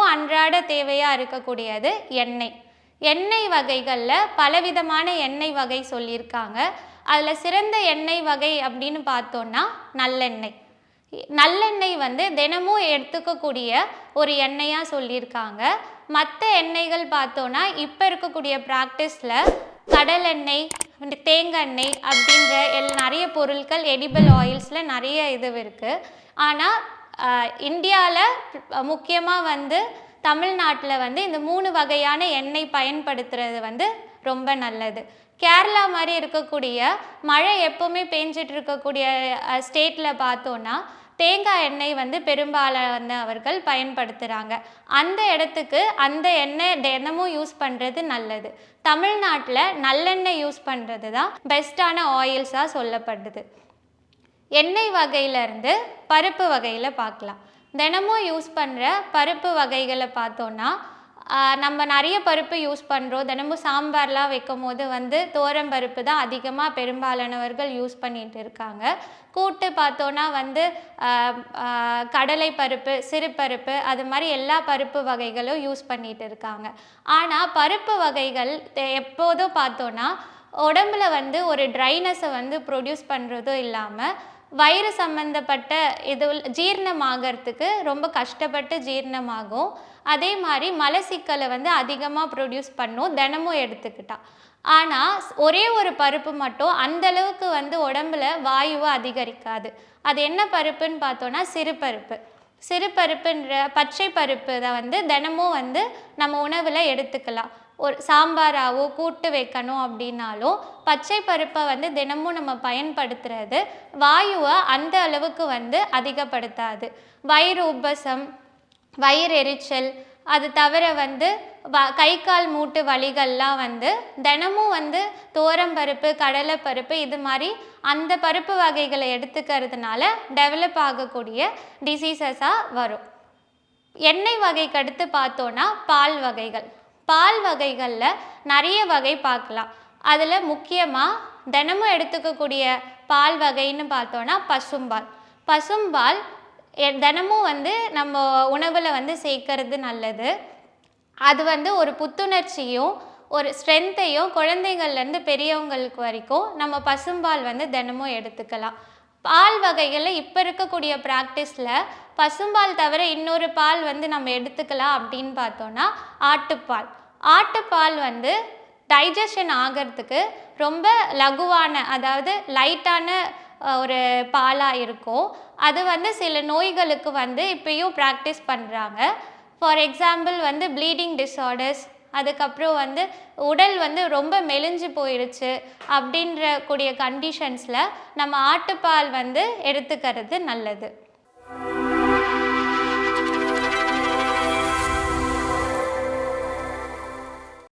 அன்றாட தேவையாக இருக்கக்கூடியது எண்ணெய். எண்ணெய் வகைகளில் பலவிதமான எண்ணெய் வகை சொல்லியிருக்காங்க. அதில் சிறந்த எண்ணெய் வகை அப்படின்னு பார்த்தோன்னா நல்லெண்ணெய். நல்லெண்ணெய் வந்து தினமும் எடுத்துக்கக்கூடிய ஒரு எண்ணெயாக சொல்லியிருக்காங்க. மற்ற எண்ணெய்கள் பார்த்தோன்னா இப்போ இருக்கக்கூடிய ப்ராக்டிஸில் கடலெண்ணெய் வந்து தேங்காய் எண்ணெய் அப்படின்ற எல் நிறைய பொருட்கள் எடிபிள் ஆயில்ஸில் நிறைய இது இருக்குது ஆனால் இந்தியாவில் முக்கியமாக வந்து தமிழ்நாட்டில் வந்து இந்த மூணு வகையான எண்ணெய் பயன்படுத்துறது வந்து ரொம்ப நல்லது. கேரளா மாதிரி இருக்கக்கூடிய மழை எப்போவுமே பேஞ்சிட்டு இருக்கக்கூடிய ஸ்டேட்டில் பார்த்தோன்னா தேங்காய் எண்ணெய் வந்து பெரும்பாலான அவர்கள் பயன்படுத்துகிறாங்க அந்த இடத்துக்கு அந்த எண்ணெய் தினமும் யூஸ் பண்ணுறது நல்லது. தமிழ்நாட்டில் நல்லெண்ணெய் யூஸ் பண்ணுறது தான் பெஸ்ட்டான ஆயில்ஸாக சொல்லப்படுது. எண்ணெய் வகையிலேருந்து பருப்பு வகையில் பார்க்கலாம். தினமும் யூஸ் பண்ணுற பருப்பு வகைகளை பார்த்தோன்னா நம்ம நிறைய பருப்பு யூஸ் பண்ணுறோம் தினமும் சாம்பார்லாம் வைக்கும் போது வந்து தோரம் பருப்பு தான் அதிகமாக பெரும்பாலானவர்கள் யூஸ் பண்ணிட்டு இருக்காங்க. கூட்டு பார்த்தோன்னா வந்து கடலை பருப்பு சிறுபருப்பு அது மாதிரி எல்லா பருப்பு வகைகளும் யூஸ் பண்ணிட்டு இருக்காங்க. ஆனால் பருப்பு வகைகள் எப்போதும் பார்த்தோன்னா உடம்புல வந்து ஒரு ட்ரைனஸை வந்து ப்ரொடியூஸ் பண்ணுறதும் இல்லாமல் வயிறு சம்மந்தப்பட்ட இது ஜீரணமாகறதுக்கு ரொம்ப கஷ்டப்பட்டு ஜீரணமாகும். அதே மாதிரி மலச்சிக்கலை வந்து அதிகமாக ப்ரொடியூஸ் பண்ணும் தினமும் எடுத்துக்கிட்டா. ஆனால் ஒரே ஒரு பருப்பு மட்டும் அந்தளவுக்கு வந்து உடம்புல வாயுவை அதிகரிக்காது. அது என்ன பருப்புன்னு பார்த்தோன்னா சிறுபருப்பு சிறுபருப்புன்ற பச்சை பருப்பு தான் வந்து தினமும் வந்து நம்ம உணவில் எடுத்துக்கலாம். ஒரு சாம்பாராவோ கூட்டு வைக்கணும் அப்படின்னாலும் பச்சை பருப்பை வந்து தினமும் நம்ம பயன்படுத்துறது வாயுவை அந்த அளவுக்கு வந்து அதிகப்படுத்தாது. வயிறு உபசம் வயிறு எரிச்சல் அது தவிர வந்து வ கை கால் மூட்டு வலிகள்லாம் வந்து தினமும் வந்து துவரம் பருப்பு கடலை பருப்பு இது மாதிரி அந்த பருப்பு வகைகளை எடுத்துக்கிறதுனால டெவலப் ஆகக்கூடிய டிசீசஸாக வரும். எண்ணெய் வகைக்கு அடுத்து பார்த்தோன்னா பால் வகைகள். பால் வகைகளில் நிறைய வகை பார்க்கலாம். அதில் முக்கியமாக தினமும் எடுத்துக்கக்கூடிய பால் வகைன்னு பார்த்தோன்னா பசும்பால். பசும்பால் எ- தினமும் வந்து நம்ம உணவில் வந்து சேர்க்கறது நல்லது. அது வந்து ஒரு புத்துணர்ச்சியும் ஒரு ஸ்ட்ரென்த்தையும் குழந்தைங்கள்லேருந்து பெரியவங்களுக்கு வரைக்கும் நம்ம பசும்பால் வந்து தினமும் எடுத்துக்கலாம். பால் வகைகளில் இப்போ இருக்கக்கூடிய ப்ராக்டிஸில் பசும்பால் தவிர இன்னொரு பால் வந்து நம்ம எடுத்துக்கலாம் அப்படின்னு பார்த்தோன்னா ஆட்டுப்பால். ஆட்டுப்பால் வந்து டைஜஷன் ஆகிறதுக்கு ரொம்ப லகுவான அதாவது லைட்டான ஒரு பாலாக இருக்கும். அது வந்து சில நோய்களுக்கு வந்து இப்பயும் ப்ராக்டிஸ் பண்ணுறாங்க ஃபார் எக்ஸாம்பிள் வந்து ப்ளீடிங் டிஸார்டர்ஸ் அதுக்கப்புறம் வந்து உடல் வந்து ரொம்ப மெலிஞ்சு போயிடுச்சு அப்படின்ற கூடிய கண்டிஷன்ஸில் நம்ம ஆட்டுப்பால் வந்து எடுத்துக்கிறது நல்லது.